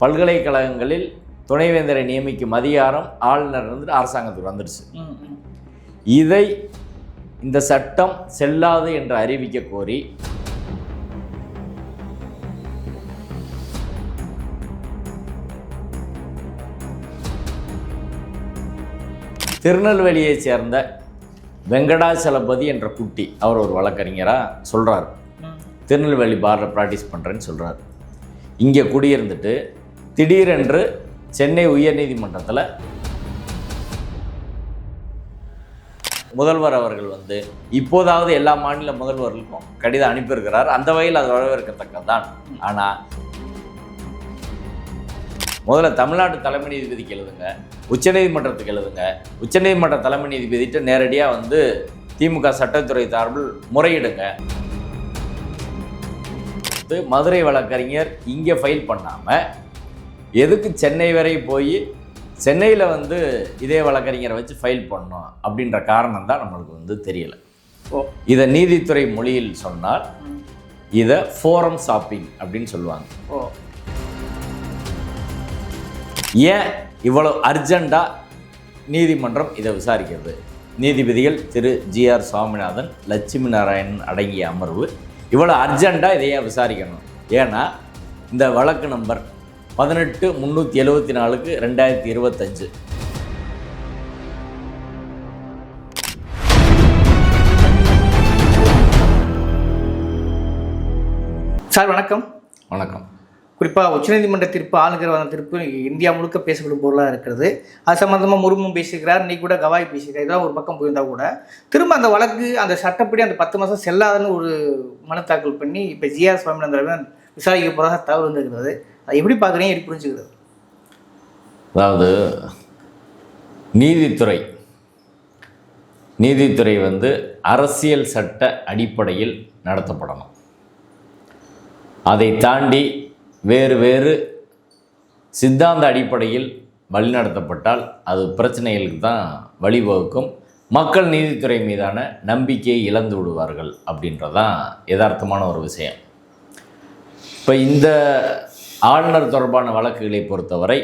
பல்கலைக்கழகங்களில் துணைவேந்தரை நியமிக்கும் அதிகாரம் ஆளுநர் வந்து அரசாங்கத்துக்கு வந்துடுச்சு. இதை இந்த சட்டம் செல்லாது என்று அறிவிக்க கோரி திருநெல்வேலியைச் சேர்ந்த வெங்கடாச்சலபதி என்ற குட்டி அவர் ஒரு வழக்கறிஞராக சொல்கிறார். திருநெல்வேலி பாரில் ப்ராக்டிஸ் பண்ணுறேன்னு சொல்கிறார் இங்கே குடியிருந்துட்டு திடீரென்று சென்னை உயர்நீதிமன்றத்தில் முதல்வர் அவர்கள் வந்து இப்போதாவது எல்லா மாநில முதல்வர்களுக்கும் கடிதம் அனுப்பியிருக்கிறார். அந்த வகையில் அது வரவேற்கத்தக்கதான் ஆனால் முதல்ல தமிழ்நாட்டு தலைமை நீதிபதிக்கு எழுதுங்க உச்சநீதிமன்றத்துக்கு எழுதுங்க. உச்சநீதிமன்ற தலைமை நீதிபதிட்டு நேரடியாக வந்து திமுக சட்டத்துறை சார்பில் முறையிடுங்க. மதுரை வழக்கறிஞர் இங்கே ஃபைல் பண்ணாமல் எதுக்கு சென்னை வரை போய் சென்னையில் வந்து இதே வழக்கறிஞரை வச்சு ஃபைல் பண்ணோம் அப்படின்ற காரணம் தான் நம்மளுக்கு வந்து தெரியல. ஓ. இதை நீதித்துறை மொழியில் சொன்னால். இதை ஃபோரம் ஷாப்பிங் அப்படின்னு சொல்லுவாங்க. ஓ. ஏன் இவ்வளோ அர்ஜெண்ட்டாக நீதிமன்றம் இதை விசாரிக்கிறது? நீதிபதிகள் திரு ஜிஆர் சுவாமிநாதன் லட்சுமி நாராயணன் அடங்கிய அமர்வு இவ்வளோ அர்ஜெண்ட்டாக இதை ஏன் விசாரிக்கணும். ஏன்னா இந்த வழக்கு நம்பர் பதினெட்டு முந்நூற்றி எழுபத்தி நாலுக்கு ரெண்டாயிரத்தி இருபத்தஞ்சு. சார் வணக்கம். வணக்கம். குறிப்பாக உச்சநீதிமன்ற தீர்ப்பு வந்த தீர்ப்பு இந்தியா முழுக்க பேசப்படும் பொருளாக இருக்கிறது. அது சம்மந்தமாக முருமும் பேசியிருக்கிறார் இன்னைக்கு கூட கவாய் பேசியிருக்கார் இதெல்லாம் ஒரு பக்கம் போயிருந்தா கூட. திரும்ப அந்த வழக்கு அந்த சட்டப்படி அந்த பத்து மாதம் செல்லாதுன்னு ஒரு மனு தாக்கல் பண்ணி இப்போ ஜிஆர் சுவாமிநாதன் விசாரிக்க போகிறதாக தகவல் வந்துருக்கிறது. அதை எப்படி பார்க்குறீங்க? எப்படி புரிஞ்சுக்கிறது? அதாவது நீதித்துறை. நீதித்துறை வந்து அரசியல் சட்ட அடிப்படையில் நடத்தப்படணும். அதை தாண்டி வேறு வேறு சித்தாந்த அடிப்படையில் வழிநடத்தப்பட்டால் அது பிரச்சனைகளுக்கு தான் வழிவகுக்கும். மக்கள் நீதித்துறை மீதான நம்பிக்கையை இழந்து விடுவார்கள் அப்படின்றதான் யதார்த்தமான ஒரு விஷயம். இப்போ இந்த ஆளுநர் தொடர்பான வழக்குகளை பொறுத்தவரை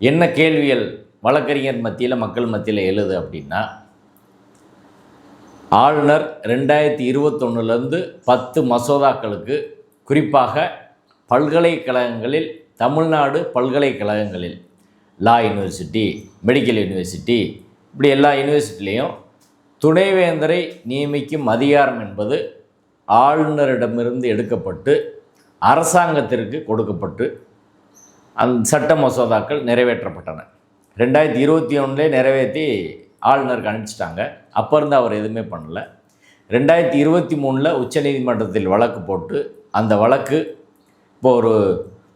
என்ன கேள்விகள் வழக்கறிஞர் மத்தியில் மக்கள் மத்தியில் எழுது அப்படின்னா ஆளுநர் ரெண்டாயிரத்தி இருபத்தொன்னுலேருந்து பத்து மசோதாக்களுக்கு குறிப்பாக பல்கலைக்கழகங்களில் தமிழ்நாடு பல்கலைக்கழகங்களில் லா யூனிவர்சிட்டி மெடிக்கல் யூனிவர்சிட்டி இப்படி எல்லா யூனிவர்சிட்டிலையும் துணைவேந்தரை நியமிக்கும் அதிகாரம் என்பது ஆளுநரிடமிருந்து எடுக்கப்பட்டு அரசாங்கத்திற்கு கொடுக்கப்பட்டு அந்த சட்ட மசோதாக்கள் நிறைவேற்றப்பட்டன. ரெண்டாயிரத்தி இருபத்தி ஒன்றுலே நிறைவேற்றி ஆளுநருக்கு அனுப்பிச்சிட்டாங்க. அப்போ இருந்து அவர் எதுவுமே பண்ணல. ரெண்டாயிரத்தி இருபத்தி மூணில் உச்சநீதிமன்றத்தில் வழக்கு போட்டு அந்த வழக்கு இப்போ ஒரு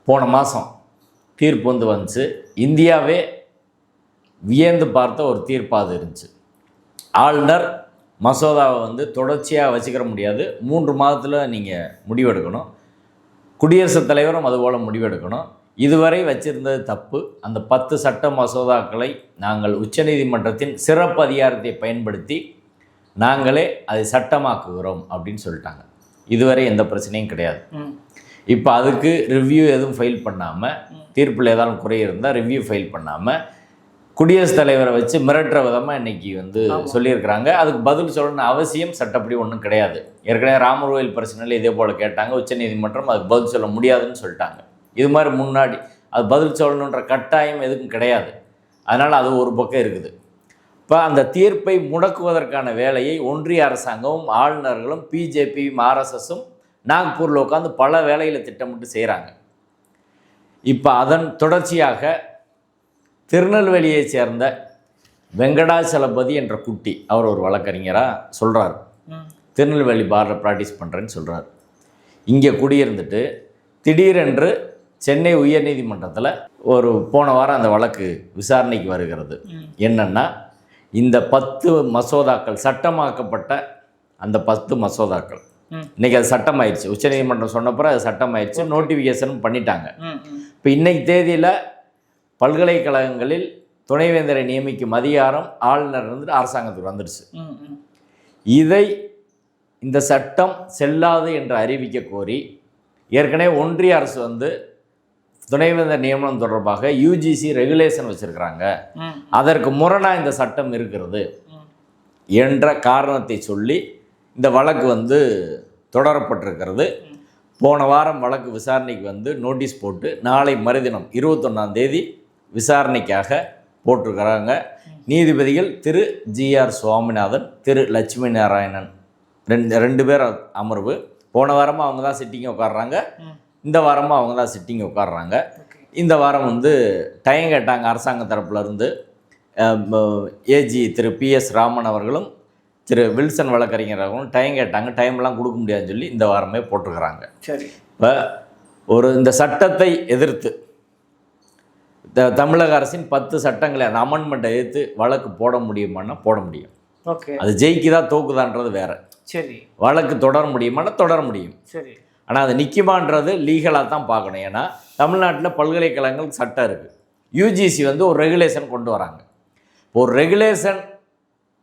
போன மாதம் தீர்ப்பு வந்து வந்துச்சு. இந்தியாவே வியந்து பார்த்த ஒரு தீர்ப்பாக அது இருந்துச்சு. ஆளுநர் மசோதாவை வந்து தொடர்ச்சியாக வச்சுக்கிற முடியாது. மூன்று மாதத்தில் நீங்கள் முடிவெடுக்கணும். குடியரசுத் தலைவரும் அதுபோல் முடிவெடுக்கணும். இதுவரை வச்சிருந்தது தப்பு. அந்த பத்து சட்ட மசோதாக்களை நாங்கள் உச்சநீதிமன்றத்தின் சிறப்பு அதிகாரத்தை பயன்படுத்தி நாங்களே அதை சட்டமாக்குகிறோம் அப்படின்னு சொல்லிட்டாங்க. இதுவரை எந்த பிரச்சனையும் கிடையாது. இப்போ அதுக்கு ரிவ்யூ எதுவும் ஃபைல் பண்ணாமல் தீர்ப்பில் ஏதாவது குறை இருந்தால் ரிவ்யூ ஃபைல் பண்ணாமல் குடியரசுத் தலைவரை வச்சு மிரட்டுற விதமாக இன்னைக்கு வந்து சொல்லியிருக்கிறாங்க. அதுக்கு பதில் சொல்லணும்னு அவசியம் சட்டப்படி ஒன்றும் கிடையாது. ஏற்கனவே ராமர் கோயில் பிரச்சனையில் இதே போல் கேட்டாங்க. உச்சநீதிமன்றம் அதுக்கு பதில் சொல்ல முடியாதுன்னு சொல்லிட்டாங்க. இது மாதிரி முன்னாடி அது பதில் சொல்லணுன்ற கட்டாயம் எதுக்கும் கிடையாது. அதனால் அது ஒரு பக்கம் இருக்குது. இப்போ அந்த தீர்ப்பை முடக்குவதற்கான வேலையை ஒன்றிய அரசாங்கமும் ஆளுநர்களும் பிஜேபியும் ஆர்எஸ்எஸும் நாக்பூரில் உட்காந்து பல வேலைகளை திட்டமிட்டு செய்கிறாங்க இப்போ அதன் தொடர்ச்சியாக திருநெல்வேலியைச் சேர்ந்த வெங்கடாச்சலபதி என்ற குட்டி அவர் ஒரு வழக்கறிஞராக சொல்கிறார் திருநெல்வேலி பாரில் ப்ராக்டிஸ் பண்ணுறேன்னு சொல்கிறார் இங்கே குடியிருந்துட்டு திடீரென்று சென்னை உயர்நீதிமன்றத்தில் ஒரு போன வாரம் அந்த வழக்கு விசாரணைக்கு வருகிறது. என்னன்னா இந்த பத்து மசோதாக்கள் சட்டமாக்கப்பட்ட அந்த பத்து மசோதாக்கள். ம் இன்னைக்கு அது சட்டமாயிருச்சு. உச்சநீதிமன்றம் சொன்னப்பறம் அது சட்டமாயிருச்சு. நோட்டிஃபிகேஷனும் பண்ணிட்டாங்க. இப்போ இன்னைக்கு தேதியில் பல்கலைக்கழகங்களில் துணைவேந்தரை நியமிக்கும் அதிகாரம் ஆளுநர் வந்து அரசாங்கத்துக்கு வந்துடுச்சு. இதை இந்த சட்டம் செல்லாது என்று அறிவிக்க கோரி ஏற்கனவே ஒன்றிய அரசு வந்து துணைவேந்தர் நியமனம் தொடர்பாக யூஜிசி ரெகுலேஷன் வச்சுருக்கிறாங்க. அதற்கு முரணாக இந்த சட்டம் இருக்கிறது. என்ற காரணத்தை சொல்லி இந்த வழக்கு வந்து தொடரப்பட்டிருக்கிறது. போன வாரம் வழக்கு விசாரணைக்கு வந்து நோட்டீஸ் போட்டு நாளை மறுதினம் இருபத்தொன்னாம் தேதி விசாரணைக்காக போட்டிருக்கிறாங்க. நீதிபதிகள் திரு ஜிஆர் சுவாமிநாதன் திரு லட்சுமி நாராயணன். ரெண்டு ரெண்டு பேர் அமர்வு. போன வாரமாக அவங்க தான் சிட்டிங் உட்காடுறாங்க. இந்த வாரமாக அவங்க தான் சிட்டிங் உட்காடுறாங்க இந்த வாரம் வந்து டைம் கேட்டாங்க அரசாங்க தரப்புல இருந்து. ஏஜி திரு பிஎஸ் ராமன் அவர்களும் திரு வில்சன் வழக்கறிஞர் அவர்களும் டைம் கேட்டாங்க. டைம்லாம் கொடுக்க முடியாதுன்னு சொல்லி இந்த வாரமே போட்டிருக்கிறாங்க. சரி. இப்போ ஒரு இந்த சட்டத்தை எதிர்த்து தமிழக அரசின் பத்து சட்டங்களை அந்த அமெண்ட்மெண்ட்டை எதிர்த்து வழக்கு போட முடியுமான்னா போட முடியும். ஓகே. அது ஜெயிக்குதா தோக்குதான்றது வேற. சரி. வழக்கு தொடர முடியுமான்னா தொடர முடியும். சரி. ஆனால் அது நிற்குமான்றது லீகலாக தான் பார்க்கணும். ஏன்னா தமிழ்நாட்டில் பல்கலைக்கழகங்களுக்கு சட்டம் இருக்குது யூஜிசி வந்து ஒரு ரெகுலேஷன் கொண்டு வராங்க. இப்போ ஒரு ரெகுலேஷன்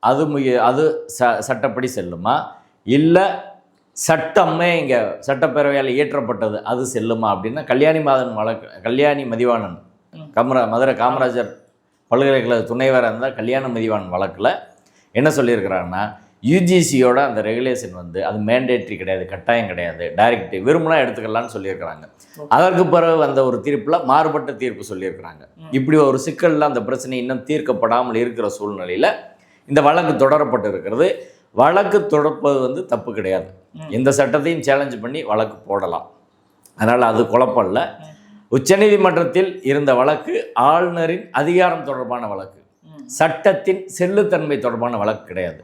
அது முய அது ச சட்டப்படி செல்லுமா? இல்லை சட்டமே இங்கே சட்டப்பேரவையால் இயற்றப்பட்டது அது செல்லுமா? அப்படின்னா கல்யாணி மாதன் வழக்கு கல்யாணி மதிவாணன். கமரா மதுரை காமராஜர் பல்கலைக்கழக துணைவராக இருந்தால் கல்யாண மதிவாணன் வழக்கில் என்ன சொல்லியிருக்கிறாங்கன்னா யூஜிசியோட அந்த ரெகுலேஷன் வந்து அது மேண்டேட்ரி கிடையாது கட்டாயம் கிடையாது டைரக்ட் விரும்பினா எடுத்துக்கலாம்னு சொல்லியிருக்கிறாங்க. அதற்கு பிறகு வந்த ஒரு தீர்ப்பில் மாறுபட்ட தீர்ப்பு சொல்லியிருக்கிறாங்க. இப்படி ஒரு சிக்கலில் அந்த பிரச்சனை இன்னும் தீர்க்கப்படாமல் இருக்கிற சூழ்நிலையில் இந்த வழக்கு தொடரப்பட்டு இருக்கிறது வழக்கு தொடர்ப்பது வந்து தப்பு கிடையாது. எந்த சட்டத்தையும் சேலஞ்ச் பண்ணி வழக்கு போடலாம். அதனால் அது குழப்பம் இல்லை. உச்சநீதிமன்றத்தில் இருந்த வழக்கு ஆளுநரின் அதிகாரம் தொடர்பான வழக்கு. சட்டத்தின் செல்லுத்தன்மை தொடர்பான வழக்கு கிடையாது.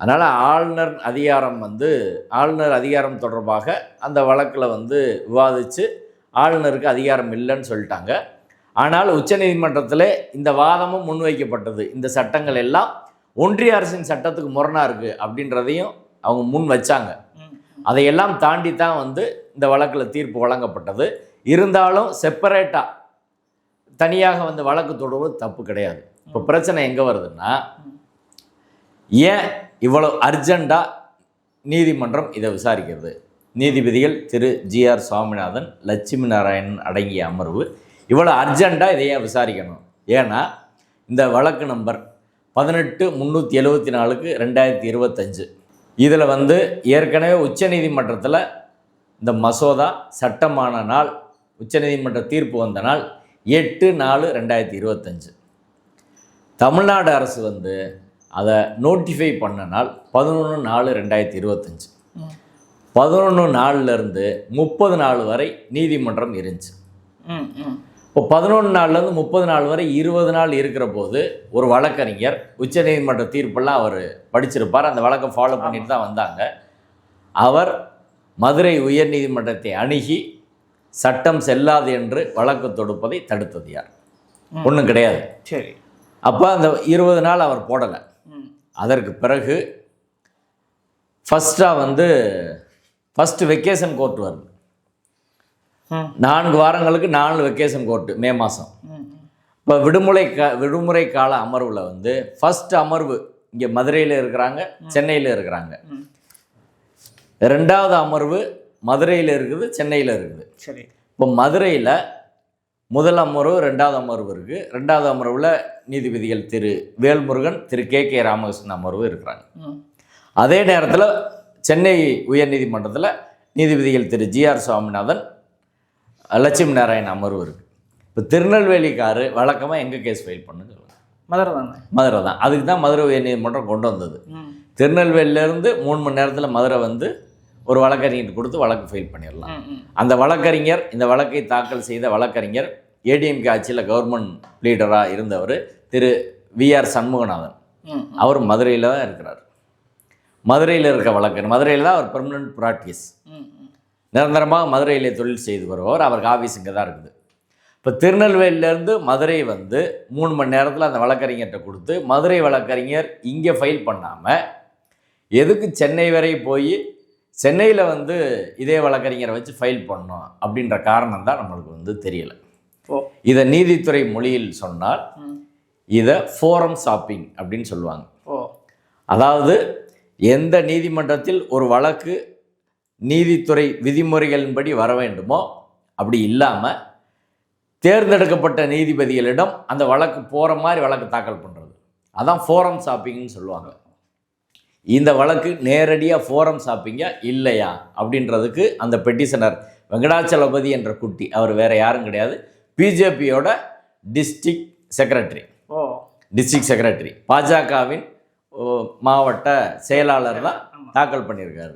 அதனால் ஆளுநர் அதிகாரம் வந்து ஆளுநர் அதிகாரம் தொடர்பாக அந்த வழக்கில் வந்து விவாதித்து ஆளுநருக்கு அதிகாரம் இல்லைன்னு சொல்லிட்டாங்க. ஆனால் உச்சநீதிமன்றத்தில் இந்த வாதமும் முன்வைக்கப்பட்டது. இந்த சட்டங்கள் எல்லாம் ஒன்றிய அரசின் சட்டத்துக்கு முரணாக இருக்குது அப்படின்றதையும் அவங்க முன் வச்சாங்க. அதையெல்லாம் தாண்டி தான் வந்து இந்த வழக்கில் தீர்ப்பு வழங்கப்பட்டது. இருந்தாலும் செப்பரேட்டாக தனியாக வந்து வழக்கு தொடர்வது தப்பு கிடையாது. இப்போ பிரச்சனை எங்கே வருதுன்னா ஏன் இவ்வளோ அர்ஜெண்ட்டாக நீதிமன்றம் இதை விசாரிக்கிறது? நீதிபதிகள் திரு ஜிஆர் சுவாமிநாதன் லட்சுமி நாராயணன் அடங்கிய அமர்வு இவ்வளோ அர்ஜெண்ட்டாக இதை ஏன் விசாரிக்கணும்? ஏன்னா இந்த வழக்கு நம்பர் பதினெட்டு முந்நூற்றி எழுபத்தி நாலுக்கு ரெண்டாயிரத்தி இருபத்தஞ்சு. இதில் வந்து ஏற்கனவே உச்சநீதிமன்றத்தில் இந்த மசோதா சட்டமான நாள் உச்சநீதிமன்ற தீர்ப்பு வந்த நாள் எட்டு நாலு ரெண்டாயிரத்தி இருபத்தஞ்சு. தமிழ்நாடு அரசு வந்து அதை நோட்டிஃபை பண்ண நாள் பதினொன்று நாலு ரெண்டாயிரத்தி இருபத்தஞ்சு. பதினொன்று நாள்லேருந்து முப்பது நாள் வரை நீதிமன்றம் இருந்துச்சு. இப்போ பதினொன்று நாள்லேருந்து முப்பது நாள் வரை இருபது நாள் இருக்கிற போது ஒரு வழக்கறிஞர் உச்சநீதிமன்ற தீர்ப்பெல்லாம் அவர் படிச்சிருப்பார். அந்த வழக்கை ஃபாலோ பண்ணிட்டு தான் வந்தாங்க. அவர் மதுரை உயர்நீதிமன்றத்தை அணுகி சட்டம் செல்லாது என்று வழக்கு தொடுப்பதை தடுத்தது யார். ஒன்றும் கிடையாது. சரி. அப்போ அந்த இருபது நாள் அவர் போடலை. அதற்கு பிறகு ஃபஸ்ட்டாக வந்து ஃபஸ்ட்டு வெக்கேஷன் கோர்ட் வருது. நான்கு வாரங்களுக்கு நாலு வெக்கேஷன் கோர்ட்டு மே மாதம் இப்போ விடுமுறை கா விடுமுறை கால அமர்வில் வந்து ஃபர்ஸ்ட் அமர்வு இங்கே மதுரையில் இருக்கிறாங்க சென்னையில் இருக்கிறாங்க. ரெண்டாவது அமர்வு மதுரையில் இருக்குது சென்னையில் இருக்குது. சரி. இப்போ மதுரையில் முதல் அமர்வு ரெண்டாவது அமர்வு இருக்குது ரெண்டாவது அமர்வில் நீதிபதிகள் திரு வேல்முருகன் திரு கே கே ராமகிருஷ்ணன் அமர்வு இருக்கிறாங்க. அதே நேரத்தில் சென்னை உயர்நீதிமன்றத்தில் நீதிபதிகள் திரு ஜிஆர் சுவாமிநாதன் லட்சுமி நாராயண் அமர்வு இருக்குது இப்போ திருநெல்வேலிக்காரு வழக்கமாக எங்கே கேஸ் ஃபைல் பண்ணுங்க மதுரை தானே? மதுரை தான். அதுக்கு தான் மதுரை உயர்நீதிமன்றம் கொண்டு வந்தது. திருநெல்வேலியிலேருந்து மூணு மணி நேரத்தில் மதுரை வந்து ஒரு வழக்கறிஞர் கொடுத்து வழக்கு ஃபைல் பண்ணிடலாம். அந்த வழக்கறிஞர் இந்த வழக்கை தாக்கல் செய்த வழக்கறிஞர் ஏடிஎம்கே ஆட்சியில் கவர்மெண்ட் லீடராக இருந்தவர் திரு விஆர் சண்முகநாதன். ம் அவர் மதுரையில் தான் இருக்கிறார். மதுரையில் இருக்க வழக்கறிஞர் மதுரையில் தான் அவர் பெர்மனன்ட் ப்ராக்டிஸ் நிரந்தரமாக மதுரையிலே தொழில் செய்து வருவார் அவருக்கு ஆஃபீஸ் இங்கே தான் இருக்குது. இப்போ திருநெல்வேலியிலேருந்து மதுரை வந்து மூணு மணி நேரத்தில் அந்த வழக்கறிஞர்கிட்ட கொடுத்து மதுரை வழக்கறிஞர் இங்கே ஃபைல் பண்ணாமல் எதுக்கு சென்னை வரை போய் சென்னையில் வந்து இதே வழக்கறிஞரை வச்சு ஃபைல் பண்ணோம் அப்படின்ற காரணம் தான் நம்மளுக்கு வந்து தெரியல. ஓ. இதை நீதித்துறை மொழியில் சொன்னால் இதை ஃபோரம் ஷாப்பிங் அப்படின்னு சொல்லுவாங்க. ஓ. அதாவது எந்த நீதிமன்றத்தில் ஒரு வழக்கு நீதித்துறை விதிமுறைகளின்படி வர வேண்டுமோ அப்படி இல்லாமல் தேர்ந்தெடுக்கப்பட்ட நீதிபதிகளிடம் அந்த வழக்கு போகிற மாதிரி வழக்கு தாக்கல் பண்ணுறது அதான் ஃபோரம் ஷாப்பிங்னு சொல்லுவாங்க. இந்த வழக்கு நேரடியாக ஃபோரம் ஷாப்பிங்கா இல்லையா? அப்படின்றதுக்கு அந்த பெட்டிஷனர் வெங்கடாச்சலபதி என்ற குட்டி அவர் வேற யாரும் கிடையாது பிஜேபியோட டிஸ்ட்ரிக்ட் செக்ரட்டரி ஓ. டிஸ்ட்ரிக்ட் செக்ரட்டரி பாஜகவின் மாவட்ட செயலாளர் தான் தாக்கல் பண்ணியிருக்காரு.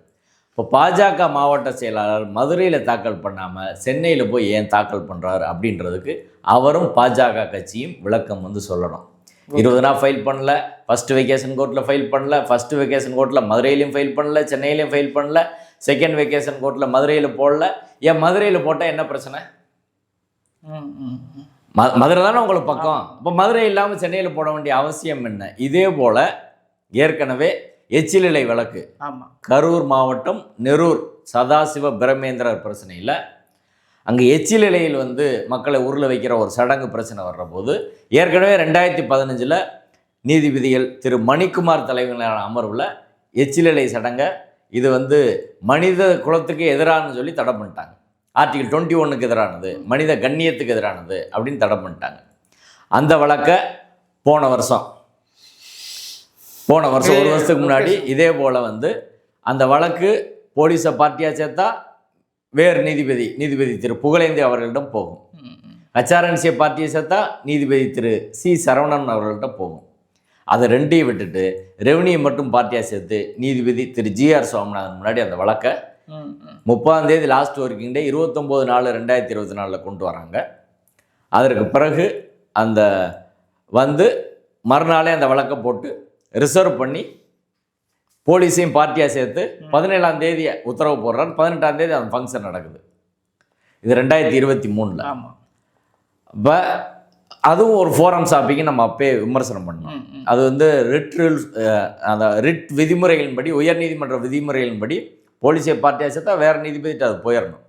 இப்போ பாஜக மாவட்ட செயலாளர் மதுரையில் தாக்கல் பண்ணாமல் சென்னையில் போய் ஏன் தாக்கல் பண்ணுறாரு அப்படின்றதுக்கு அவரும் பாஜக கட்சியும் விளக்கம் வந்து சொல்லணும். இருபது நாள் ஃபைல் பண்ணல. ஃபஸ்ட்டு வெக்கேஷன் கோர்ட்டில் ஃபைல் பண்ணல. ஃபஸ்ட்டு வெக்கேஷன் கோர்ட்டில் மதுரையிலையும் ஃபைல் பண்ணல. சென்னையிலையும் ஃபைல் பண்ணல. செகண்ட் வெக்கேஷன் கோர்ட்டில் மதுரையில் போடல. ஏன் மதுரையில் போட்டால் என்ன பிரச்சனை? ம் மதுரை தானே உங்களுக்கு பக்கம். இப்போ மதுரை இல்லாமல் சென்னையில் போட வேண்டிய அவசியம் என்ன? இதே போல் ஏற்கனவே எச்சிலிலை வழக்கு. ஆமாம் கரூர் மாவட்டம் நெரூர் சதாசிவ பிரமேந்திரர் பிரச்சனையில் அங்கே எச்சிலிலையில் வந்து மக்களை உருள வைக்கிற ஒரு சடங்கு பிரச்சனை வர்ற போது ஏற்கனவே ரெண்டாயிரத்தி பதினஞ்சில் நீதிபதிகள் திரு மணிக்குமார் தலைமையிலான அமர்வில் எச்சிலலை சடங்கை இது வந்து மனித குலத்துக்கு எதிரானு சொல்லி தடை பண்ணிட்டாங்க. ஆர்டிகல் டுவெண்ட்டி ஒன்றுக்கு எதிரானது மனித கண்ணியத்துக்கு எதிரானது அப்படின்னு தடை பண்ணிட்டாங்க. அந்த வழக்கை போன வருஷம் போன வருஷம் ஒரு வருஷத்துக்கு முன்னாடி இதே போல் வந்து அந்த வழக்கு போலீஸை பார்ட்டியாக சேர்த்தா வேறு நீதிபதி நீதிபதி திரு புகழேந்தி அவர்களிடம் போகும். ம் ஹச்ஆர்என்சியை பார்ட்டியை சேர்த்தா நீதிபதி திரு சி. சரவணன் அவர்கள்ட்ட போகும். அதை ரெண்டையும் விட்டுட்டு ரெவன்யூ மட்டும் பார்ட்டியாக சேர்த்து நீதிபதி திரு ஜிஆர் சுவாமிநாதன் முன்னாடி அந்த வழக்கை முப்பதாம் தேதி லாஸ்ட் ஒர்க்கிங் டே இருபத்தொம்போது நாலு ரெண்டாயிரத்தி இருபத்தி நாலில் கொண்டு வராங்க. அதற்கு பிறகு அந்த வந்து மறுநாளே அந்த வழக்கை போட்டு ரிசர்வ் பண்ணி போலீஸையும் பார்ட்டியாக சேர்த்து பதினேழாம் தேதி உத்தரவு போடுறாரு பதினெட்டாம் தேதி அந்த ஃபங்க்ஷன் நடக்குது. இது ரெண்டாயிரத்தி இருபத்தி மூணில். ஆமாம் இப்போ அதுவும் ஒரு ஃபோரம் ஷாப்பிங்கு நம்ம அப்பயே விமர்சனம் பண்ணோம். அது வந்து ரிட் ரூல்ஸ் அந்த ரிட் விதிமுறைகளின்படி உயர்நீதிமன்ற விதிமுறைகளின்படி போலீஸை பார்ட்டியாக சேர்த்தா வேறு நீதிபதிட்டு அது போயிடணும்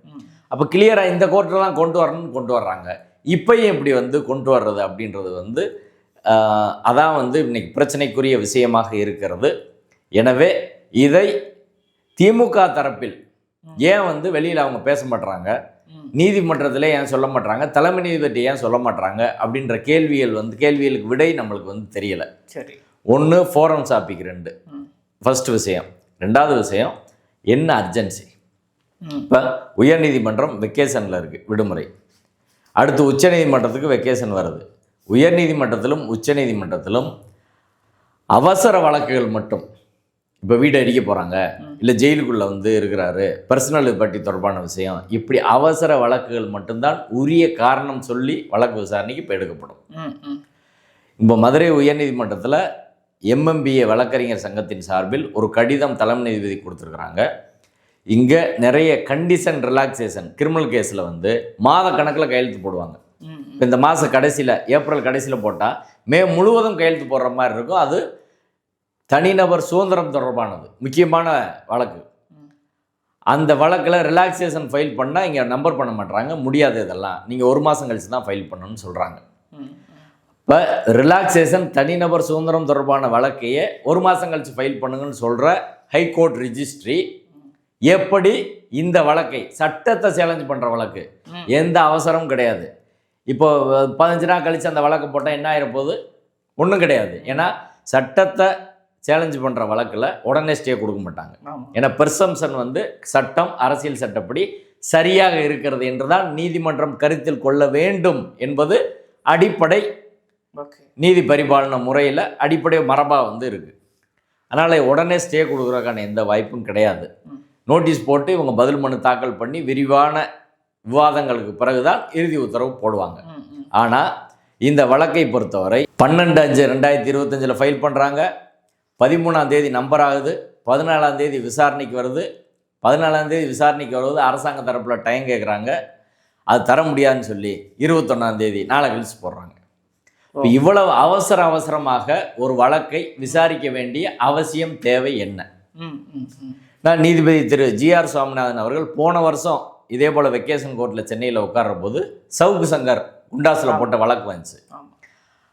அப்போ கிளியராக இந்த கோர்ட்டில் தான் கொண்டு வரணும்னு கொண்டு வர்றாங்க. இப்பயும் இப்படி வந்து கொண்டு வர்றது அப்படின்றது வந்து அதான் வந்து இன்னைக்கு பிரச்சனைக்குரிய விஷயமாக இருக்கிறது. எனவே இதை திமுக தரப்பில் ஏன் வந்து வெளியில் அவங்க பேச மாட்றாங்க? ம். நீதிமன்றத்தில் ஏன் சொல்ல மாட்றாங்க? தலைமை நீதிபதி ஏன் சொல்ல மாட்றாங்க? அப்படின்ற கேள்விகள் வந்து கேள்விகளுக்கு விடை நம்மளுக்கு வந்து தெரியல. சரி. ஒன்று ஃபோரம் ஷாப்பிங் ரெண்டு. ஃபர்ஸ்ட் விஷயம். ரெண்டாவது விஷயம் என்ன அர்ஜென்சி இப்போ உயர்நீதிமன்றம் வெக்கேஷனில் இருக்குது விடுமுறை. அடுத்து உச்சநீதிமன்றத்துக்கு வெக்கேஷன் வருது. உயர்நீதிமன்றத்திலும் உச்சநீதிமன்றத்திலும் அவசர வழக்குகள் மட்டும். இப்போ வீடு அடிக்க போகிறாங்க இல்லை ஜெயிலுக்குள்ளே வந்து இருக்கிறாரு. பர்சனல் பற்றி தொடர்பான விஷயம். இப்படி அவசர வழக்குகள் மட்டும்தான் உரிய காரணம் சொல்லி வழக்கு விசாரணைக்கு இப்போ எடுக்கப்படும். இப்போ மதுரை உயர்நீதிமன்றத்தில் எம்எம்பிஏ வழக்கறிஞர் சங்கத்தின் சார்பில் ஒரு கடிதம் தலைமை நீதிபதி கொடுத்துருக்குறாங்க. இங்கே நிறைய கண்டிஷன் ரிலாக்ஸேஷன் கிரிமினல் கேஸில் வந்து மாத கணக்கில் கையெழுத்து போடுவாங்க. இப்போ இந்த மாத கடைசியில் ஏப்ரல் கடைசியில் போட்டால் மே முழுவதும் கையெழுத்து போடுற மாதிரி இருக்கும். அது தனிநபர் சுதந்திரம் தொடர்பானது. முக்கியமான வழக்கு. அந்த வழக்கில் ரிலாக்ஸேஷன் ஃபைல் பண்ணால் இங்கே நம்பர் பண்ண மாட்டுறாங்க முடியாது இதெல்லாம். நீங்கள் ஒரு மாதம் கழிச்சு தான் ஃபைல் பண்ணணும்னு சொல்கிறாங்க இப்போ ரிலாக்ஸேஷன் தனிநபர் சுதந்திரம் தொடர்பான வழக்கையே ஒரு மாதம் கழிச்சு ஃபைல் பண்ணுங்கன்னு சொல்கிற ஹைகோர்ட் ரிஜிஸ்ட்ரி எப்படி இந்த வழக்கை சட்டத்தை சேலஞ்ச் பண்ணுற வழக்கு? எந்த அவசரமும் கிடையாது. இப்போ பதினஞ்சு நாள் கழிச்சு அந்த வழக்கு போட்டால் என்ன ஆகிற போகுது ஒன்றும் கிடையாது. ஏன்னா சட்டத்தை சேலஞ்ச் பண்ணுற வழக்கில் உடனே ஸ்டே கொடுக்க மாட்டாங்க. ஏன்னா பெர்சம்சன் வந்து சட்டம் அரசியல் சட்டப்படி சரியாக இருக்கிறது என்றுதான் நீதிமன்றம் கருத்தில் கொள்ள வேண்டும் என்பது அடிப்படை நீதி பரிபாலன முறையில் அடிப்படை மரபாக வந்து இருக்குது அதனால் உடனே ஸ்டே கொடுக்குறதுக்கான எந்த வாய்ப்பும் கிடையாது. நோட்டீஸ் போட்டு இவங்க பதில் மனு தாக்கல் பண்ணி விரிவான விவாதங்களுக்கு பிறகுதான் இறுதி உத்தரவு போடுவாங்க. ஆனால் இந்த வழக்கை பொறுத்தவரை பன்னெண்டு அஞ்சு ரெண்டாயிரத்தி இருபத்தஞ்சில் ஃபைல் பண்ணுறாங்க பதிமூணாம் தேதி நம்பர் ஆகுது பதினாலாம் தேதி விசாரணைக்கு வருது. பதினாலாம் தேதி விசாரணைக்கு வருவது அரசாங்க தரப்பில் டைம் கேட்குறாங்க அது தர முடியாதுன்னு சொல்லி இருபத்தொன்னாம் தேதி நாளை கழிச்சு போடுறாங்க. இப்போ இவ்வளவு அவசர அவசரமாக ஒரு வழக்கை விசாரிக்க வேண்டிய அவசியம் தேவை என்ன? நான் நீதிபதி திரு ஜிஆர் சுவாமிநாதன் அவர்கள் போன வருஷம் இதே போல் வெக்கேஷன் கோர்ட்டில் சென்னையில் உட்கார்ற போது சவுக்கு சங்கர் குண்டாஸில் போட்ட வழக்கு வந்துச்சு.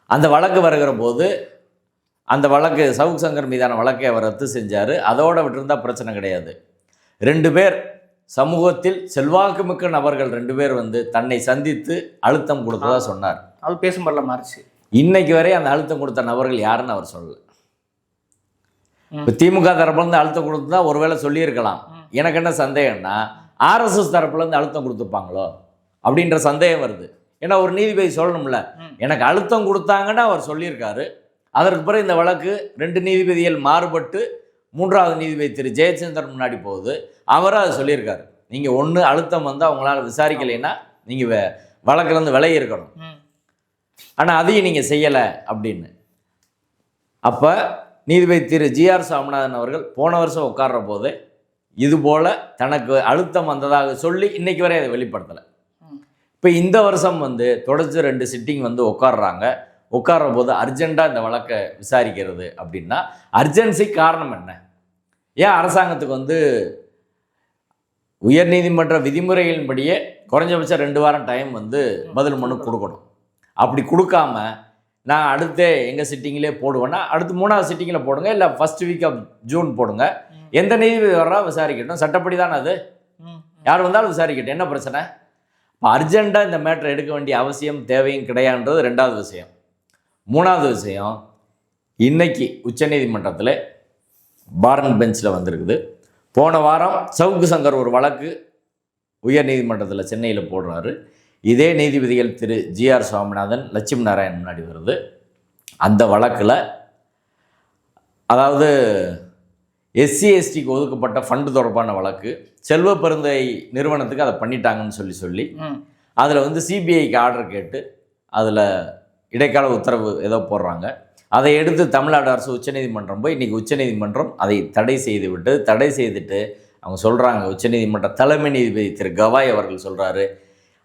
அந்த வழக்கு வருகிற போது அந்த வழக்கு சவுக் சங்கர் மீதான வழக்கை அவர் ரத்து செஞ்சார். அதோட விட்டுருந்தா பிரச்சனை கிடையாது. ரெண்டு பேர் சமூகத்தில் செல்வாக்குமிக்க நபர்கள் ரெண்டு பேர் வந்து தன்னை சந்தித்து அழுத்தம் கொடுத்ததா சொன்னார். அது பேசும் பொருளா மாறுச்சு. இன்னைக்கு வரை அந்த அழுத்தம் கொடுத்த நபர்கள் யாருன்னு அவர் சொல்லல. இப்போ திமுக தரப்புல இருந்து அழுத்தம் கொடுத்தா ஒருவேளை சொல்லியிருக்கலாம். எனக்கு என்ன சந்தேகம்னா ஆர்எஸ்எஸ் தரப்புல இருந்து அழுத்தம் கொடுத்துருப்பாங்களோ அப்படின்ற சந்தேகம் வருது. ஏன்னா ஒரு நீதிபதி சொல்லணும்ல. எனக்கு அழுத்தம் கொடுத்தாங்கன்னு அவர் சொல்லியிருக்காரு. அதற்கு பிறகு இந்த வழக்கு ரெண்டு நீதிபதிகள் மாறுபட்டு மூன்றாவது நீதிபதி திரு ஜெயச்சந்திரன் முன்னாடி போகுது. அவரும் அதை சொல்லியிருக்காரு. நீங்கள் ஒன்று அழுத்தம் வந்து அவங்களால விசாரிக்கலைன்னா நீங்கள் வழக்குலேருந்து விலகி இருக்கணும். ஆனால் அதையும் நீங்கள் செய்யலை அப்படின்னு. அப்போ நீதிபதி திரு ஜிஆர் சாமிநாதன் அவர்கள் போன வருஷம் உட்கார்ற போது இது போல தனக்கு அழுத்தம் வந்ததாக சொல்லி இன்னைக்கு வரை அதை வெளிப்படுத்தலை. இப்போ இந்த வருஷம் வந்து தொடர்ச்சி ரெண்டு சிட்டிங் வந்து உட்கார்றாங்க. உட்கார்ற போது அர்ஜெண்ட்டாக இந்த வழக்கை விசாரிக்கிறது அப்படின்னா அர்ஜென்சி காரணம் என்ன? ஏன் அரசாங்கத்துக்கு வந்து உயர்நீதிமன்ற விதிமுறைகளின்படியே குறைஞ்சபட்சம் ரெண்டு வாரம் டைம் வந்து பதில் மனு கொடுக்கணும். அப்படி கொடுக்காம நான் அடுத்த எங்கள் சிட்டிங்கிலே போடுவேன்னா அடுத்து மூணாவது சிட்டிங்கில் போடுங்க இல்லை ஃபர்ஸ்ட் வீக் ஆஃப் ஜூன் போடுங்க. எந்த நீதிபதி வர்றா விசாரிக்கட்டும்? சட்டப்படி தானே அது. யார் வந்தாலும் விசாரிக்கட்டும். என்ன பிரச்சனை? இப்போ அர்ஜெண்ட்டாக இந்த மேட்டரை எடுக்க வேண்டிய அவசியம் தேவையும் கிடையாதுன்றது ரெண்டாவது விஷயம். மூணாவது விஷயம் இன்னைக்கு உச்சநீதிமன்றத்தில் பாரன் பெஞ்சில் வந்திருக்குது. போன வாரம் சவுக்கு சங்கர் ஒரு வழக்கு உயர்நீதிமன்றத்தில் சென்னையில் போடுறாரு. இதே நீதிபதிகள் திரு ஜிஆர் சுவாமிநாதன் லட்சுமி நாராயண் முன்னாடி வருது. அந்த வழக்கில் அதாவது எஸ்சி எஸ்டிக்கு ஒதுக்கப்பட்ட ஃபண்டு தொடர்பான வழக்கு செல்வ பெருந்தை நிறுவனத்துக்கு அதை பண்ணிட்டாங்கன்னு சொல்லி சொல்லி. அதில் வந்து சிபிஐக்கு ஆர்டர் கேட்டு அதில் இடைக்கால உத்தரவு ஏதோ போடுறாங்க. அதை எடுத்து தமிழ்நாடு அரசு உச்சநீதிமன்றம் போய் இன்றைக்கி உச்சநீதிமன்றம் அதை தடை செய்து விட்டு தடை செய்துட்டு அவங்க சொல்கிறாங்க உச்சநீதிமன்ற தலைமை நீதிபதி திரு கவாய் அவர்கள் சொல்கிறாரு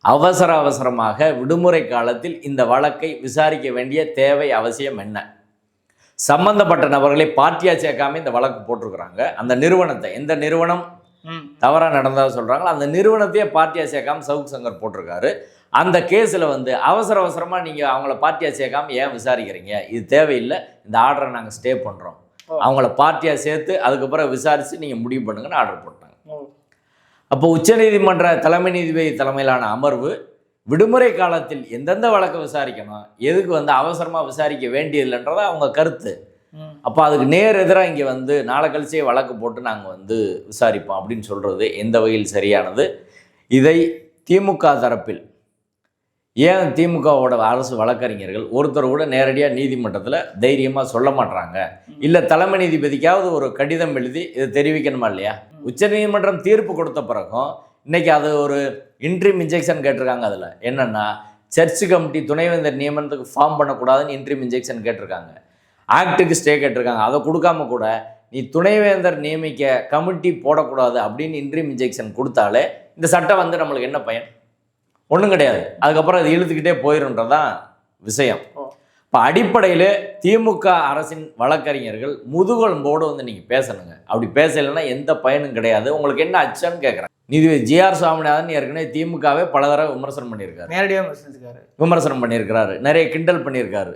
அவசர அவசரமாக விடுமுறை காலத்தில் இந்த வழக்கை விசாரிக்க வேண்டிய தேவை அவசியம் என்ன? சம்பந்தப்பட்ட நபர்களை பார்ட்டியாக சேர்க்காம இந்த வழக்கு போட்டிருக்கிறாங்க. அந்த நிறுவனத்தை எந்த நிறுவனம். தவறாக நடந்ததா சொல்கிறாங்களோ அந்த நிறுவனத்தையே பார்ட்டியாக சேர்க்காம சவுக் சங்கர் போட்டிருக்காரு. அந்த கேஸில் வந்து அவசர அவசரமாக நீங்கள் அவங்கள பார்ட்டியாக சேர்க்காம ஏன் விசாரிக்கிறீங்க? இது தேவையில்லை. இந்த ஆர்டரை நாங்கள் ஸ்டே பண்ணுறோம். அவங்கள பார்ட்டியாக சேர்த்து அதுக்கப்புறம் விசாரித்து நீங்கள் முடிவு பண்ணுங்கன்னு ஆர்டர் போட்டாங்க. அப்போ உச்சநீதிமன்ற தலைமை நீதிபதி தலைமையிலான அமர்வு விடுமுறை காலத்தில் எந்தெந்த வழக்கை விசாரிக்கணும்? எதுக்கு வந்து அவசரமாக விசாரிக்க வேண்டியதில்லைன்றத அவங்க கருத்து. அப்போ அதுக்கு நேர் எதிராக இங்கே வந்து நாளை கழிச்சே வழக்கு போட்டு நாங்கள் வந்து விசாரிப்போம் அப்படின்னு சொல்கிறது எந்த வகையில் சரியானது? இதை திமுக தரப்பில் ஏன் திமுகவோட அரசு வழக்கறிஞர்கள் ஒருத்தர் கூட நேரடியாக நீதிமன்றத்தில் தைரியமாக சொல்ல மாட்டாங்க இல்லை தலைமை நீதிபதிக்காவது ஒரு கடிதம் எழுதி இதை தெரிவிக்கணுமா இல்லையா? உச்சநீதிமன்றம் தீர்ப்பு கொடுத்த பிறகும் இன்னைக்கு அது ஒரு இன்ட்ரீம் இன்ஜெக்ஷன் கேட்டிருக்காங்க அதில். என்னென்னா சர்ச் கமிட்டி துணைவேந்தர் நியமனத்துக்கு ஃபார்ம் பண்ணக்கூடாதுன்னு இன்ட்ரீம் இன்ஜெக்ஷன் கேட்டிருக்காங்க. ஆக்டுக்கு ஸ்டே கேட்டிருக்காங்க. அதை கொடுக்காம கூட நீ துணைவேந்தர் நியமிக்க கமிட்டி போடக்கூடாது அப்படின்னு இன்ட்ரீம் இன்ஜெக்ஷன் கொடுத்தாலே இந்த சட்டம் வந்து நம்மளுக்கு என்ன பயன்? ஒன்றும் கிடையாது. அதுக்கப்புறம் அது இழுத்துக்கிட்டே போயிருன்றதான் விஷயம். இப்போ அடிப்படையில் திமுக அரசின் வழக்கறிஞர்கள் முதுகெலும்போடு வந்து நீங்கள் பேசணுங்க. அப்படி பேசலைன்னா எந்த பயனும் கிடையாது. உங்களுக்கு என்ன அச்சன்னு கேட்குறேன் நீதிபதி ஜிஆர் சுவாமிநாதன் ஏற்கனவே திமுகவே பல தடவை விமர்சனம் பண்ணியிருக்காரு. நேரடியாக விமர்சிச்சிருக்காரு. விமர்சனம் பண்ணியிருக்கிறாரு. நிறைய கிண்டல் பண்ணியிருக்காரு.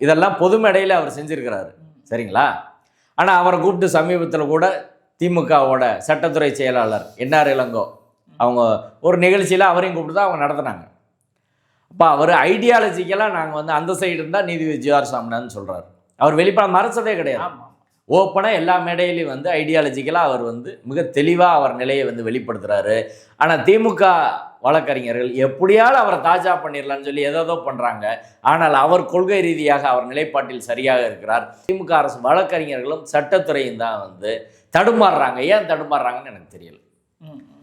இதெல்லாம் பொது மேடையில் அவர் செஞ்சிருக்கிறாரு. சரிங்களா? ஆனால் அவரை கூப்பிட்டு சமீபத்தில் கூட திமுகவோட சட்டத்துறை செயலாளர் என்ஆர் இளங்கோ அவங்க ஒரு நிகழ்ச்சியில் அவரையும் கூப்பிட்டு தான் அவங்க நடத்துனாங்க. அப்போ அவர் ஐடியாலஜிக்கலாக நாங்கள் வந்து அந்த சைடு இருந்தால் நீதிபதி ஜிஆர் சாமினான்னு சொல்கிறார் அவர் வெளிப்பட மறைச்சதே கிடையாது. ஓப்பனாக எல்லா மேடையிலையும் வந்து ஐடியாலஜிக்கலாக அவர் வந்து மிக தெளிவாக அவர் நிலையை வந்து வெளிப்படுத்துகிறாரு ஆனால் திமுக வழக்கறிஞர்கள் எப்படியாவது அவரை தாஜா பண்ணிடலாம்னு சொல்லி ஏதோ பண்ணுறாங்க ஆனால் அவர் கொள்கை ரீதியாக அவர் நிலைப்பாட்டில் சரியாக இருக்கிறார். திமுக அரசு வழக்கறிஞர்களும் சட்டத்துறையும் தான் வந்து தடுமாறுறாங்க. ஏன் தடுமாறுறாங்கன்னு எனக்கு தெரியல.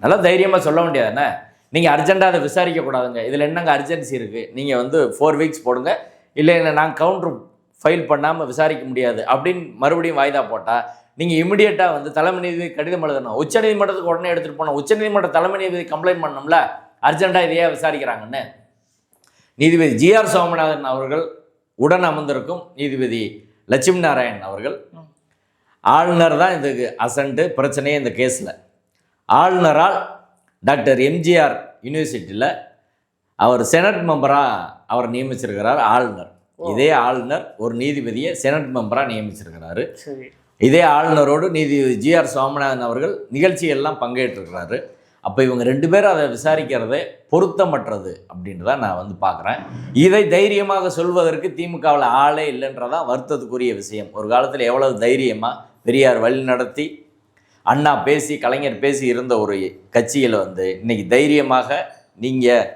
நல்லா தைரியமாக சொல்ல வேண்டியதானே நீங்கள் அர்ஜென்ட்டாக அதை விசாரிக்கக்கூடாதுங்க இதில் என்னங்க அர்ஜென்சி இருக்குது நீங்கள் வந்து ஃபோர் வீக்ஸ் போடுங்க. இல்லை இல்லை நான் கவுண்டர் ஃபைல் பண்ணாமல் விசாரிக்க முடியாது அப்படின்னு மறுபடியும் வாய்தா போட்டால் நீங்கள் இமிடியேட்டாக வந்து தலைமை நீதிபதி கடிதம் எழுதணும். உச்சநீதிமன்றத்துக்கு உடனே எடுத்துகிட்டு போகணும். உச்சநீதிமன்ற தலைமை நீதிபதி கம்ப்ளைண்ட் பண்ணணும்ல? அர்ஜென்ட்டாக இதையே விசாரிக்கிறாங்கன்னு. நீதிபதி ஜிஆர் சோமநாதன் அவர்கள் உடன் அமர்ந்திருக்கும் நீதிபதி லட்சுமி நாராயணன் அவர்கள். ஆளுநர் தான் இதுக்கு அசன்ட்டு பிரச்சனையே இந்த கேஸில் ஆளுநரால் டாக்டர் எம்ஜிஆர் யூனிவர்சிட்டியில் அவர் செனட் மெம்பராக அவர் நியமிச்சிருக்கிறார் ஆளுநர். இதே ஆளுநர் ஒரு நீதிபதியை செனட் மெம்பராக நியமிச்சிருக்கிறாரு. சரி. இதே ஆளுநரோடு நீதி ஜிஆர் சுவாமிநாதன் அவர்கள் நிகழ்ச்சியெல்லாம் பங்கேற்றிருக்கிறாரு. அப்போ இவங்க ரெண்டு பேரும் அதை விசாரிக்கிறது பொருத்தமற்றது அப்படின்றத நான் வந்து பார்க்குறேன். இதை தைரியமாக சொல்வதற்கு திமுகவில் ஆளே இல்லைன்றதான் வருத்தத்துக்குரிய விஷயம். ஒரு காலத்தில் எவ்வளவு தைரியமாக பெரியார் வழி நடத்தி அண்ணா பேசி கலைஞர் பேசி இருந்த ஒரு கட்சியில் வந்து இன்னைக்கு தைரியமாக நீங்கள்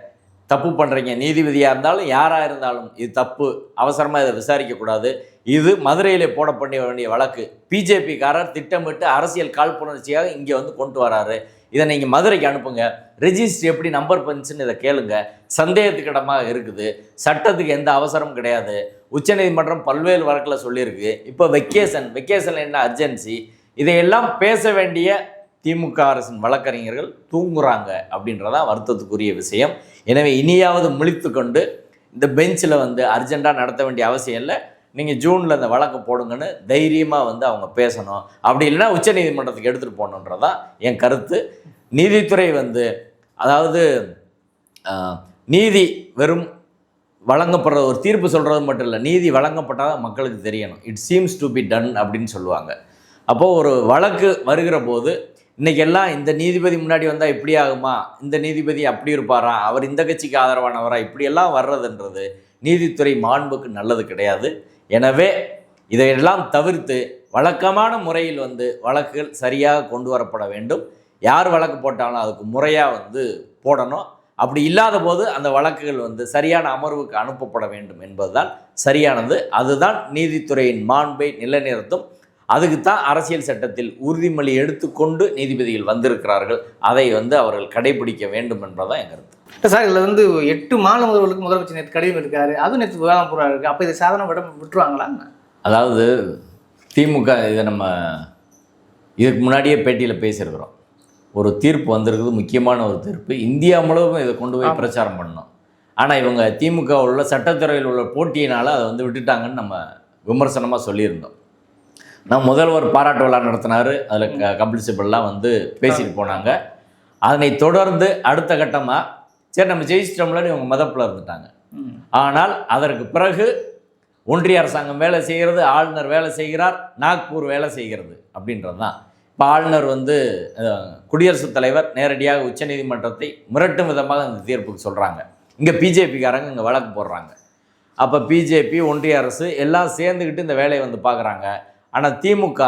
தப்பு பண்ணுறீங்க நீதிபதியாக இருந்தாலும் யாராக இருந்தாலும் இது தப்பு. அவசரமாக இதை விசாரிக்கக்கூடாது இது மதுரையில் போடப்பட வேண்டிய வழக்கு. பிஜேபிக்காரர் திட்டமிட்டு அரசியல் காழ்ப்புணர்ச்சியாக இங்கே வந்து கொண்டு வராரு. இதை நீங்கள் மதுரைக்கு அனுப்புங்க. ரெஜிஸ்டர் எப்படி நம்பர் பண்ணுச்சுன்னு இதை கேளுங்க. சந்தேகத்துக்கிடமாக இருக்குது. சட்டத்துக்கு எந்த அவசரமும் கிடையாது. உச்சநீதிமன்றம் பல்வேறு வழக்கில் சொல்லியிருக்கு. இப்போ வெக்கேஷன் வெக்கேஷன் என்ன அர்ஜென்சி? இதையெல்லாம் பேச வேண்டிய திமுக அரசின் வழக்கறிஞர்கள் தூங்குறாங்க அப்படின்றதான் வருத்தத்துக்குரிய விஷயம். எனவே இனியாவது முழித்து கொண்டு இந்த பெஞ்சில் வந்து அர்ஜெண்ட்டாக நடத்த வேண்டிய அவசியம் இல்லை. நீங்கள் ஜூனில் இந்த வழக்கு போடுங்கன்னு தைரியமாக வந்து அவங்க பேசணும். அப்படி இல்லைன்னா உச்சநீதிமன்றத்துக்கு எடுத்துகிட்டு போகணுன்றதான் என் கருத்து. நீதித்துறை வந்து அதாவது நீதி வெறும் வழங்கப்படுற ஒரு தீர்ப்பு சொல்கிறது மட்டும் இல்லை நீதி வழங்கப்பட்டால் மக்களுக்கு தெரியணும். It seems to be done அப்படின்னு சொல்லுவாங்க. அப்போது ஒரு வழக்கு வருகிற போது இன்னைக்கு எல்லாம் இந்த நீதிபதி முன்னாடி வந்தால் இப்படி ஆகுமா? இந்த நீதிபதி அப்படி இருப்பாரா? அவர் இந்த கட்சிக்கு ஆதரவானவரா? இப்படியெல்லாம் வர்றதுன்றது நீதித்துறை மாண்புக்கு நல்லது கிடையாது. எனவே இதையெல்லாம் தவிர்த்து வழக்கமான முறையில் வந்து வழக்குகள் சரியாக கொண்டு வரப்பட வேண்டும். யார் வழக்கு போட்டாலும் அதுக்கு முறையாக வந்து போடணும். அப்படி இல்லாத போது அந்த வழக்குகள் வந்து சரியான அமர்வுக்கு அனுப்பப்பட வேண்டும் என்பதுதான் சரியானது. அதுதான் நீதித்துறையின் மாண்பை நிலைநிறுத்தும் அதுக்கு தான் அரசியல் சட்டத்தில் உறுதிமொழி எடுத்துக்கொண்டு நீதிபதிகள் வந்திருக்கிறார்கள். அதை வந்து அவர்கள் கடைபிடிக்க வேண்டும் என்பதுதான் என் கருத்து. சார் இதில் வந்து எட்டு மாநில முதல்வர்களுக்கு முதலமைச்சர் நேற்று கடிதம் இருக்காரு அதுவும் நேற்று விவாதம் இருக்குது அப்போ இதை சாதாரண விட விட்டுருவாங்களா அதாவது திமுக இதை நம்ம இதுக்கு முன்னாடியே பேட்டியில் பேசியிருக்கிறோம். ஒரு தீர்ப்பு வந்திருக்குது முக்கியமான ஒரு தீர்ப்பு. இந்தியா முழுவதும் இதை கொண்டு போய். பிரச்சாரம் பண்ணோம் ஆனால் இவங்க திமுக உள்ள சட்டத்துறையில் உள்ள போட்டியினால் அதை வந்து விட்டுட்டாங்கன்னு நம்ம விமர்சனமாக சொல்லியிருந்தோம். நான் முதல்வர் பாராட்டு விழா நடத்தினார். அதில் க கபில் சிபல்லாம் வந்து பேசிட்டு போனாங்க. அதனை தொடர்ந்து அடுத்த கட்டமாக சரி நம்ம ஜெயிச்சிட்டோம்லன்னு இவங்க மதப்பில் இருந்துட்டாங்க. ஆனால் அதற்கு பிறகு ஒன்றிய அரசாங்கம் வேலை செய்கிறது ஆளுநர் வேலை செய்கிறார் நாக்பூர் வேலை செய்கிறது அப்படின்றது தான். இப்போ ஆளுநர் வந்து குடியரசுத் தலைவர் நேரடியாக உச்சநீதிமன்றத்தை மிரட்டும் விதமாக இந்த தீர்ப்புக்கு சொல்கிறாங்க இங்கே பிஜேபிக்காரங்க இங்கே வழக்கு போடுறாங்க. அப்போ பிஜேபி ஒன்றிய அரசு எல்லாம் சேர்ந்துக்கிட்டு இந்த வேலையை வந்து பார்க்குறாங்க ஆனால் திமுக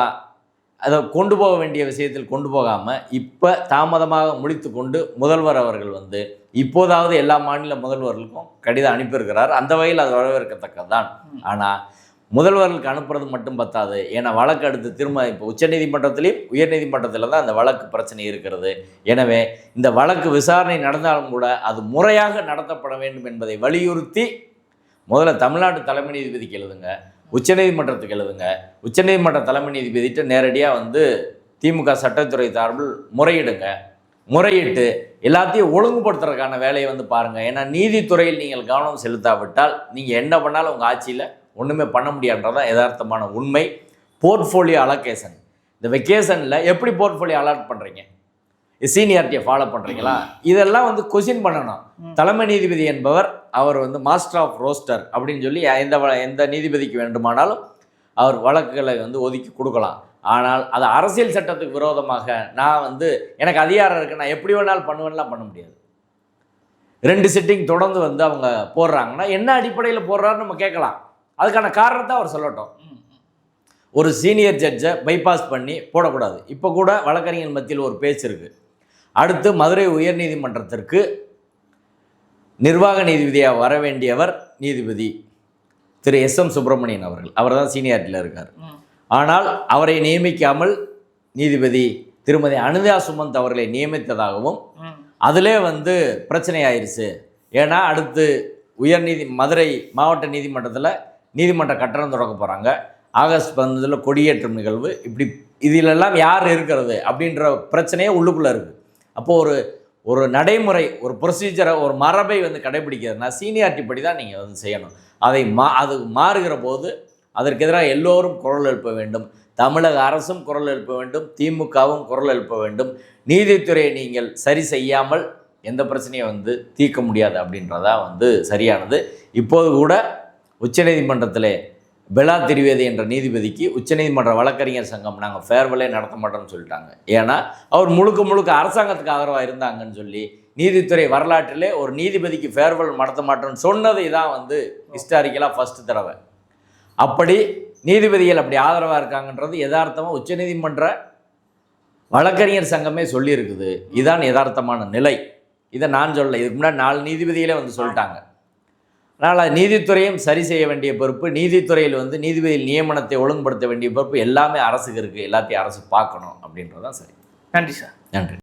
அதை கொண்டு போக வேண்டிய விஷயத்தில் கொண்டு போகாமல் இப்போ தாமதமாக முடித்து கொண்டு முதல்வர் அவர்கள் வந்து இப்போதாவது எல்லா மாநில முதல்வர்களுக்கும் கடிதம் அனுப்பியிருக்கிறார். அந்த வகையில் அது வரவேற்கத்தக்கது தான் ஆனால் முதல்வர்களுக்கு அனுப்புறது மட்டும் பத்தாது. ஏன்னா வழக்கு அடுத்து திரும்ப இப்போ உச்சநீதிமன்றத்திலையும் உயர்நீதிமன்றத்தில் தான் அந்த வழக்கு பிரச்சனை இருக்கிறது. எனவே இந்த வழக்கு விசாரணை நடந்தாலும் கூட அது முறையாக நடத்தப்பட வேண்டும் என்பதை வலியுறுத்தி முதல்ல தமிழ்நாட்டு தலைமை நீதிபதிக்கு எழுதுங்க. உச்சநீதிமன்றத்துக்கு எழுதுங்க. உச்சநீதிமன்ற தலைமை நீதிபதிட்டு நேரடியாக வந்து திமுக சட்டத்துறை சார்பில் முறையிடுங்க. முறையிட்டு எல்லாத்தையும் ஒழுங்குபடுத்துறதுக்கான வேலையை வந்து பாருங்கள் ஏன்னா நீதித்துறையில் நீங்கள் கவனம் செலுத்தாவிட்டால் நீங்கள் என்ன பண்ணாலும் உங்கள் ஆட்சியில் ஒன்றுமே பண்ண முடியாதுன்றதான் யதார்த்தமான உண்மை. Portfolio allocation. இந்த வெக்கேஷனில் எப்படி போர்ட்ஃபோலியோ அலாட் பண்ணுறீங்க சீனியாரிட்டியை ஃபாலோ பண்ணுறீங்களா இதெல்லாம் வந்து கொஷின் பண்ணணும். தலைமை நீதிபதி என்பவர் அவர் வந்து மாஸ்டர் ஆஃப் ரோஸ்டர் அப்படின்னு சொல்லி எந்த எந்த நீதிபதிக்கு வேண்டுமானாலும் அவர் வழக்குகளை வந்து ஒதுக்கி கொடுக்கலாம். ஆனால் அது அரசியல் சட்டத்துக்கு விரோதமாக நான் வந்து எனக்கு அதிகாரம் இருக்கு நான் எப்படி வேணாலும் பண்ணுவேன்லாம் பண்ண முடியாது. ரெண்டு சிட்டிங் தொடர்ந்து வந்து அவங்க போடுறாங்கன்னா என்ன அடிப்படையில் போடுறாருன்னு நம்ம கேட்கலாம். அதுக்கான காரணத்தை அவர் சொல்லட்டும். ஒரு சீனியர் ஜட்ஜை பைபாஸ் பண்ணி போடக்கூடாது. இப்போ கூட வழக்கறிஞர் மத்தியில் ஒரு பேச்சு இருக்கு. அடுத்து மதுரை உயர்நீதிமன்றத்திற்கு நிர்வாக நீதிபதியாக வர வேண்டியவர் நீதிபதி திரு எஸ் எம் சுப்பிரமணியன் அவர்கள். அவர் தான் சீனியாரிட்டியில் இருக்கார். ஆனால் அவரை நியமிக்காமல் நீதிபதி திருமதி அனிதா சுமந்த் அவர்களை நியமித்ததாகவும். அதிலே வந்து பிரச்சனை ஆயிருச்சு ஏன்னா அடுத்து உயர்நீதி மதுரை மாவட்ட நீதிமன்றத்தில் நீதிமன்ற கட்டணம் தொடங்க போகிறாங்க ஆகஸ்ட் பதினஞ்சில் கொடியேற்றும் நிகழ்வு. இப்படி இதிலெல்லாம் யார் இருக்கிறது அப்படின்ற பிரச்சனையே உள்ளுக்குள்ளே இருக்குது அப்போது ஒரு ஒரு நடைமுறை ஒரு ப்ரொசீஜரை ஒரு மரபை வந்து கடைபிடிக்கிறதுனா சீனியாரிட்டி படி தான் நீங்கள் வந்து செய்யணும். அதை மா அது மாறுகிற போது அதற்கு எதிராக எல்லோரும் குரல் எழுப்ப வேண்டும். தமிழக அரசும் குரல் எழுப்ப வேண்டும். திமுகவும் குரல் எழுப்ப வேண்டும். நீதித்துறையை நீங்கள் சரி செய்யாமல் எந்த பிரச்சனையும் வந்து தீர்க்க முடியாது அப்படின்றதா வந்து சரியானது. இப்போது கூட உச்சநீதிமன்றத்தில் பெலா திரிவேதி என்ற நீதிபதிக்கு உச்சநீதிமன்ற வழக்கறிஞர் சங்கம் நாங்கள் ஃபேர்வெலே நடத்த மாட்டோம்னு சொல்லிட்டாங்க. ஏன்னா அவர் முழுக்க முழுக்க அரசாங்கத்துக்கு ஆதரவாக இருந்தாங்கன்னு சொல்லி நீதித்துறை வரலாற்றிலே ஒரு நீதிபதிக்கு ஃபேர்வெல் நடத்த மாட்டோம்னு சொன்னதை தான் வந்து ஹிஸ்டாரிக்கலாக ஃபஸ்ட்டு தடவை. அப்படி நீதிபதிகள் அப்படி ஆதரவாக இருக்காங்கன்றது யதார்த்தமாக உச்சநீதிமன்ற வழக்கறிஞர் சங்கமே சொல்லியிருக்குது. இதான் யதார்த்தமான நிலை. இதை நான் சொல்லலை. இதுக்கு முன்னாடி நாலு நீதிபதிகளே வந்து சொல்லிட்டாங்க. அதனால் நீதித்துறையும் சரி செய்ய வேண்டிய பொறுப்பு. நீதித்துறையில் வந்து நீதிபதியில் நியமனத்தை ஒழுங்குபடுத்த வேண்டிய பொறுப்பு எல்லாமே அரசுக்கு இருக்குது எல்லாத்தையும் அரசு பார்க்கணும் அப்படின்றது தான் சரி. நன்றி சார். நன்றி.